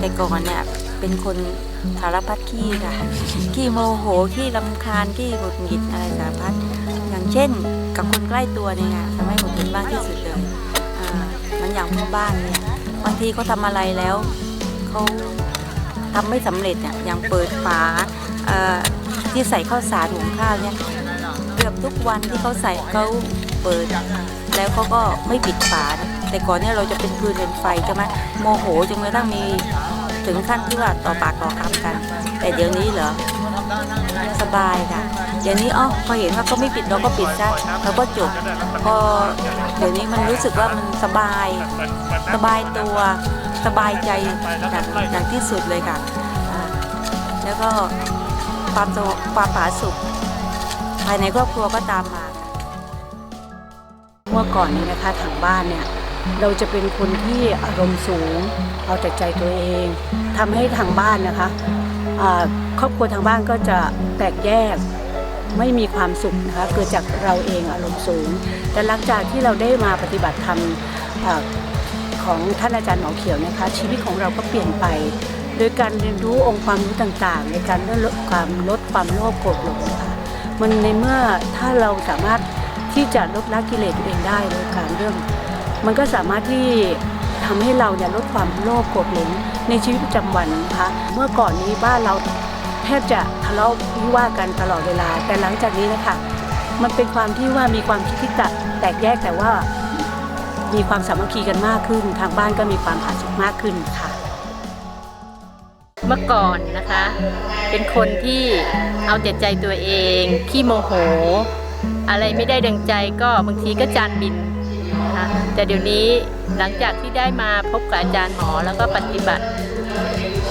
แต่ก่อนเนี่ยเป็นคนสารพัดขี้ค่ะ ขี้โมโห ขี้ลำคาญ ขี้หงุดหงิดอะไรสารพัด อย่างเช่น กับคนใกล้ตัวเนี่ยค่ะทำให้หงุดหงิดมากที่สุดเลยอ่ามันอย่างพ่อบ้านเนี่ย บางทีเขาทำอะไรแล้วเขาทำไม่สำเร็จเนี่ย อย่างเปิดฝาเอ่อที่ใส่ข้าวสารหุงข้าวเนี่ย เกือบทุกวันที่เขาใส่เขาเปิด แล้วเขาก็ไม่ปิดฝานะ แต่ก่อนเนี่ยเราจะเป็นพืนเป็นไฟใช่ไหมโมโหจนกระทั่งมีถึงขั้นที่ว่าต่อปากต่อคำกัน แต่เดี๋ยวนี้เหรอสบายค่ะเดี๋ยวนี้อ๋อพอเห็นว่าเขาไม่ปิดเราก็ปิดซะเราก็จบพอเดี๋ยวนี้มันรู้สึกว่ามันสบาย สบายตัวสบายใจอย่างอย่างที่สุดเลยค่ะแล้วก็ความความผาสุกภายในครอบครัวก็ตามมาเมื่อก่อนนี้นะคะทางบ้านเนี่ย เราจะเป็นคนที่อารมณ์สูง เอาแต่ใจตัวเองทำให้ทางบ้านนะคะครอบครัวทางบ้านก็จะแตกแยกไม่มีความสุขนะคะเกิดจากเราเองอารมณ์สูง แต่หลังจากที่เราได้มาปฏิบัติธรรมของท่านอาจารย์หมอเขียวนะคะ ชีวิตของเราก็เปลี่ยนไป โดยการเรียนรู้องค์ความรู้ต่างๆ ในการลดความลดความโลภโกรธหลงค่ะมันในเมื่อถ้าเราสามารถที่จะลดละกิเลสตัวเองได้โดยการเรื่อง มันก็สามารถที่ทำให้เราเนี่ยลดความโลภโกรธหลงในชีวิตประจำวันนะคะเมื่อก่อนนี้บ้านเราแทบจะทะเลาะวิวาทกันตลอดเวลา แต่หลังจากนี้นะคะ มันเป็นความที่ว่ามีความคิดที่แตกแตกแยกแต่ว่ามีความสามัคคีกันมากขึ้น ทางบ้านก็มีความผาสุกมากขึ้นค่ะ เมื่อก่อนนะคะ เป็นคนที่เอาแต่ใจตัวเองขี้โมโห อะไรไม่ได้ดังใจก็บางทีก็จานบิน นะคะ แต่เดี๋ยวนี้หลังจากที่ได้มาพบกับอาจารย์หมอแล้วก็ปฏิบัติ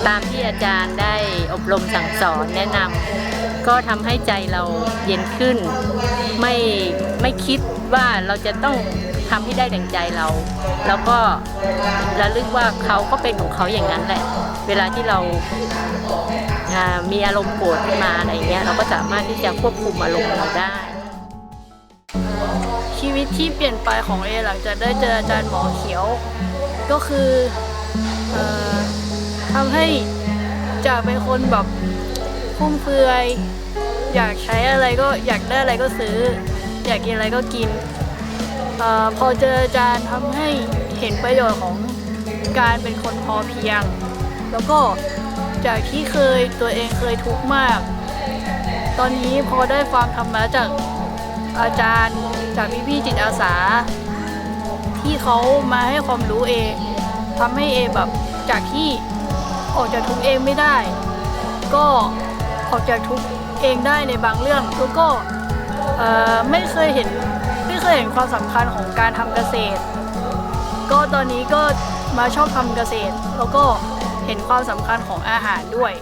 ตามที่อาจารย์ได้อบรมสั่งสอนแนะนำก็ทำให้ใจเราเย็นขึ้น ไม่ไม่คิดว่าเราจะต้องทำให้ได้ดังใจเรา แล้วก็ระลึกว่าเขาก็เป็นของเขาอย่างนั้นแหละ เวลาที่เรามีอารมณ์โกรธขึ้นมาอะไรเงี้ยเราก็สามารถที่จะควบคุมอารมณ์เราได้ ชีวิตที่เปลี่ยนไปของเอหลังจากได้เจออาจารย์หมอเขียว ก็คือออทำให้จากเป็นคนแบบฟุ่มเฟือยอยากใช้อะไรก็อยากได้อะไรก็ซื้อ อยากกินอะไรก็กินออพอเจออาจารย์ทำให้เห็นประโยชน์ของการเป็นคนพอเพียง แล้วก็จากที่เคยตัวเองเคยทุกข์มาก ตอนนี้พอได้ฟังธรรมะจาก อาจารย์จากพี่พี่ๆจิตอาสา ที่เขามาให้ความรู้เองทำให้เอแบบจากที่ออกจากทุกเองไม่ได้ ก็ออกจากทุกเองได้ในบางเรื่องแล้วก็ไม่เคยเห็นไม่เคยเห็นความสำคัญของการทำเกษตร ก็ตอนนี้ก็มาชอบทำเกษตร แล้วก็เห็นความสำคัญของอาหารด้วย